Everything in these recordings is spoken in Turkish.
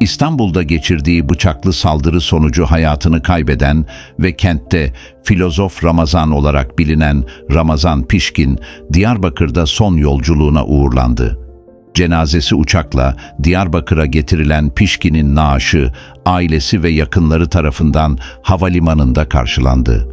İstanbul'da geçirdiği bıçaklı saldırı sonucu hayatını kaybeden ve kentte filozof Ramazan olarak bilinen Ramazan Pişkin, Diyarbakır'da son yolculuğuna uğurlandı. Cenazesi uçakla Diyarbakır'a getirilen Pişkin'in naaşı, ailesi ve yakınları tarafından havalimanında karşılandı.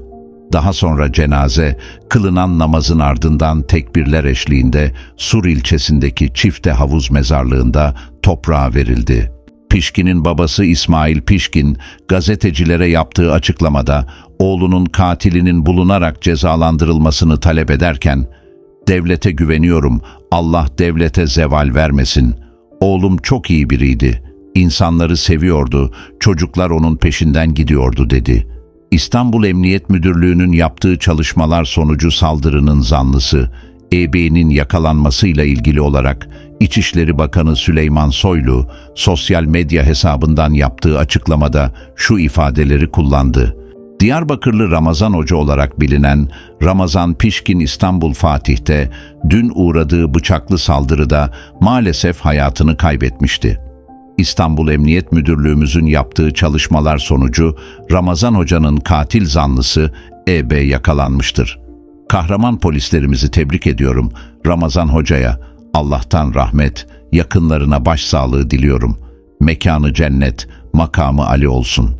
Daha sonra cenaze, kılınan namazın ardından tekbirler eşliğinde Sur ilçesindeki Çifte Havuz Mezarlığı'nda toprağa verildi. Pişkin'in babası İsmail Pişkin, gazetecilere yaptığı açıklamada oğlunun katilinin bulunarak cezalandırılmasını talep ederken, Devlete güveniyorum, Allah devlete zeval vermesin. Oğlum çok iyi biriydi. İnsanları seviyordu, çocuklar onun peşinden gidiyordu dedi. İstanbul Emniyet Müdürlüğü'nün yaptığı çalışmalar sonucu saldırının zanlısı, EB'nin yakalanmasıyla ilgili olarak İçişleri Bakanı Süleyman Soylu, sosyal medya hesabından yaptığı açıklamada şu ifadeleri kullandı. Diyarbakırlı Ramazan Hoca olarak bilinen Ramazan Pişkin İstanbul Fatih'te dün uğradığı bıçaklı saldırıda maalesef hayatını kaybetmişti. İstanbul Emniyet Müdürlüğümüzün yaptığı çalışmalar sonucu Ramazan Hoca'nın katil zanlısı EB yakalanmıştır. Kahraman polislerimizi tebrik ediyorum. Ramazan Hoca'ya Allah'tan rahmet, yakınlarına başsağlığı diliyorum. Mekanı cennet, makamı Ali olsun.''